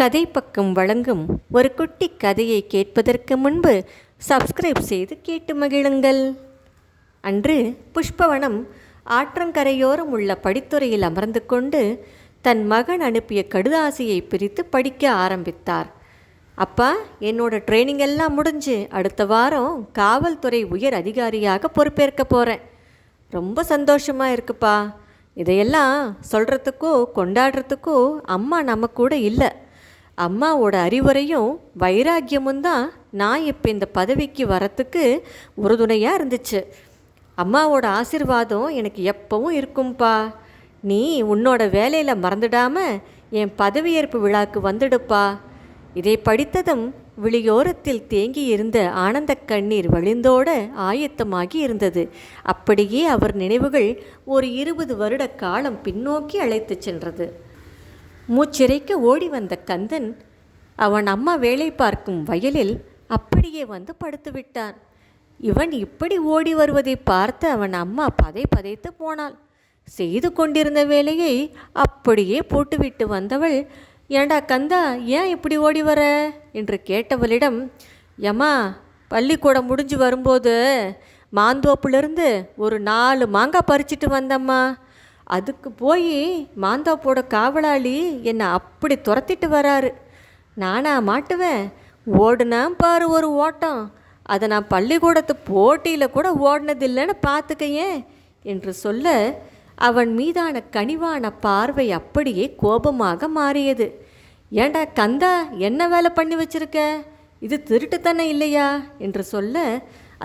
கதை பக்கம் வழங்கும் ஒரு குட்டி கதையை கேட்பதற்கு முன்பு சப்ஸ்கிரைப் செய்து கேட்டு மகிழுங்கள். அன்று புஷ்பவனம் ஆற்றங்கரையோரம் உள்ள படித்துறையில் அமர்ந்து கொண்டு தன் மகன் அனுப்பிய கடுதாசியை பிரித்து படிக்க ஆரம்பித்தார். அப்பா என்னோட ட்ரைனிங் எல்லாம் முடிஞ்சு அடுத்த வாரம் காவல்துறை உயர் அதிகாரியாக பொறுப்பேற்க போகிறேன் ரொம்ப சந்தோஷமாக இருக்குப்பா. இதையெல்லாம் சொல்கிறதுக்கோ கொண்டாடுறதுக்கோ அம்மா நம்ம கூட இல்லை. அம்மாவோட அறிவுரையும் வைராக்கியமும் தான் நான் இப்போ இந்த பதவிக்கு வரத்துக்கு உறுதுணையாக இருந்துச்சு. அம்மாவோட ஆசிர்வாதம் எனக்கு எப்பவும் இருக்கும்பா. நீ உன்னோட வேலையில் மறந்துடாம என் பதவியேற்பு விழாக்கு வந்துடுப்பா. இதை படித்ததும் விழியோரத்தில் தேங்கி இருந்த ஆனந்த கண்ணீர் வழிந்தோட ஆயத்தமாகி இருந்தது. அப்படியே அவர் நினைவுகள் ஒரு இருபது வருட காலம் பின்னோக்கி அழைத்துச் சென்றது. மூச்சிறைக்க ஓடி வந்த கந்தன் அவன் அம்மா வேலை பார்க்கும் வயலில் அப்படியே வந்து படுத்து விட்டான். இவன் இப்படி ஓடி வருவதை பார்த்து அவன் அம்மா பதை பதைத்து போனாள். செய்து கொண்டிருந்த வேலையை அப்படியே போட்டுவிட்டு வந்தவள் ஏண்டா கந்தா ஏன் இப்படி ஓடி வர? என்று கேட்டவளிடம் யம்மா பள்ளிக்கூடம் முடிஞ்சு வரும்போது மாந்தோப்புலேருந்து ஒரு நாலு மாங்காய் பறிச்சிட்டு வந்தம்மா. அதுக்கு போய் மாந்தாப்போட காவலாளி என்னை அப்படி துரத்திட்டு வராரு. நானா மாட்டுவேன். ஓடுனா பாரு ஒரு ஓட்டம். அதை நான் பள்ளிக்கூடத்து போட்டியில் கூட ஓடினதில்லைன்னு பார்த்துக்கையேன் என்று சொல்ல அவன் மீதான கனிவான பார்வை அப்படியே கோபமாக மாறியது. ஏண்டா கந்தா என்ன வேலை பண்ணி வச்சிருக்க? இது திருட்டுத்தனை இல்லையா? என்று சொல்ல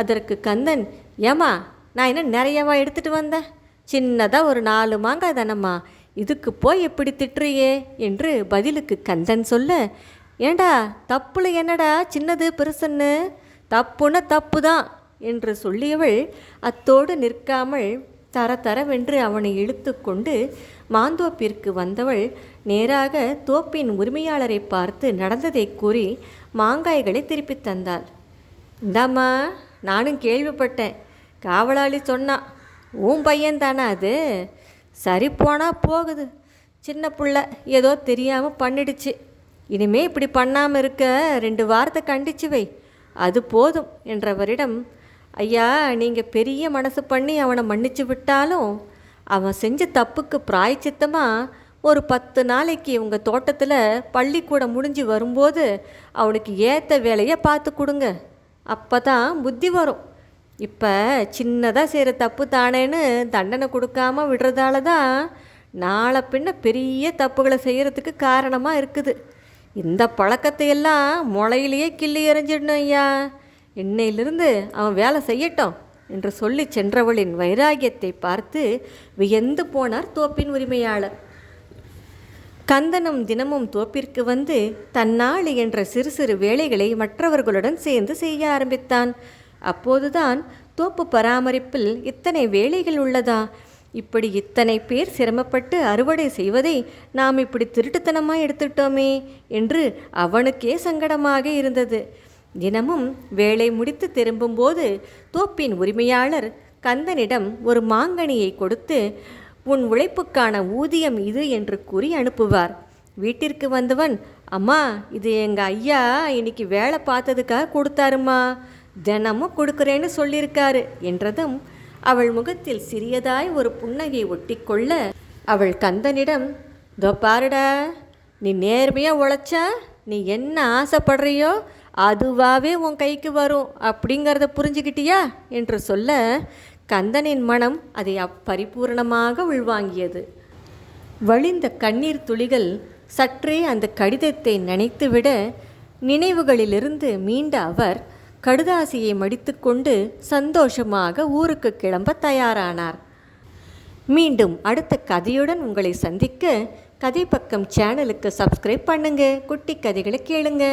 அதற்கு கந்தன் ஏமா நான் என்ன நிறையவா எடுத்துகிட்டு வந்தேன். சின்னதாக ஒரு நாலு மாங்காய் தானம்மா. இதுக்கு போய் எப்படி திட்டுறியே? என்று பதிலுக்கு கந்தன் சொல்ல ஏண்டா தப்புல என்னடா சின்னது பெருசுன்னு? தப்புன்னு தப்பு தான் என்று சொல்லியவள் அத்தோடு நிற்காமல் தர தரவென்று அவனை இழுத்து கொண்டு மாந்தோப்பிற்கு வந்தவள் நேராக தோப்பின் உரிமையாளரை பார்த்து நடந்ததை கூறி மாங்காய்களை திருப்பித் தந்தாள். இந்தாம்மா நானும் கேள்விப்பட்டேன் காவலாளி சொன்னான் உன் பையன் தானே அது? சரி போனால் போகுது. சின்ன பிள்ளை ஏதோ தெரியாமல் பண்ணிடுச்சு. இனிமே இப்படி பண்ணாமல் இருக்க ரெண்டு வாரத்தை கண்டிச்சு வை. அது போதும் என்றவரிடம் ஐயா நீங்கள் பெரிய மனசு பண்ணி அவனை மன்னிச்சு விட்டாலும் அவன் செஞ்ச தப்புக்கு பிராய்ச்சித்தமாக ஒரு பத்து நாளைக்கு உங்கள் தோட்டத்தில் பள்ளிக்கூடம் முடிஞ்சு வரும்போது அவனுக்கு ஏற்ற வேலையை பார்த்து கொடுங்க. அப்போ தான் புத்தி வரும். இப்போ சின்னதாக செய்கிற தப்பு தானேன்னு தண்டனை கொடுக்காம விடுறதால தான் நாளை பின்ன பெரிய தப்புகளை செய்கிறதுக்கு காரணமாக இருக்குது. இந்த பழக்கத்தை எல்லாம் முளையிலேயே கிள்ளி எறிஞ்சிடணும் ஐயா. இன்னையிலிருந்து அவன் வேலை செய்யட்டும் என்று சொல்லி சென்றவளின் வைராகியத்தை பார்த்து வியந்து போனார் தோப்பின் உரிமையாளர். கந்தனும் தினமும் தோப்பிற்கு வந்து தன்னாளி என்ற சிறு சிறு வேலைகளை மற்றவர்களுடன் சேர்ந்து செய்ய ஆரம்பித்தான். அப்போதுதான் தோப்பு பராமரிப்பில் இத்தனை வேலைகள் உள்ளதா? இப்படி இத்தனை பேர் சிரமப்பட்டு அறுவடை செய்வதை நாம் இப்படி திருட்டுத்தனமாக எடுத்துட்டோமே என்று அவனுக்கே சங்கடமாக இருந்தது. தினமும் வேலை முடித்து திரும்பும்போது தோப்பின் உரிமையாளர் கந்தனிடம் ஒரு மாங்கனியை கொடுத்து உன் உழைப்புக்கான ஊதியம் இது என்று கூறி அனுப்புவார். வீட்டிற்கு வந்தவன் அம்மா இது எங்கள் ஐயா இன்னைக்கு வேலை பார்த்ததுக்காக கொடுத்தாருமா தினமும் கொடுக்குறேன்னு சொல்லியிருக்காரு என்றதும் அவள் முகத்தில் சிறியதாய் ஒரு புன்னகை ஒட்டிக்கொள்ள அவள் கந்தனிடம் தோ பாருடா நீ நேர்மையாக உழைச்சா நீ என்ன ஆசைப்படுறியோ அதுவாகவே உன் கைக்கு வரும். அப்படிங்கிறத புரிஞ்சுக்கிட்டியா? என்று சொல்ல கந்தனின் மனம் அதை அப்பரிபூரணமாக உள்வாங்கியது. வழிந்த கண்ணீர் துளிகள் சற்றே அந்த கடிதத்தை நினைத்துவிட நினைவுகளிலிருந்து மீண்ட அவர் கடுதாசியை மடித்துக்கொண்டு சந்தோஷமாக ஊருக்கு கிளம்ப தயாரானார். மீண்டும் அடுத்த கதையுடன் உங்களை சந்திக்க கதை பக்கம் சேனலுக்கு சப்ஸ்கிரைப் பண்ணுங்க. குட்டி கதைகளை கேளுங்க.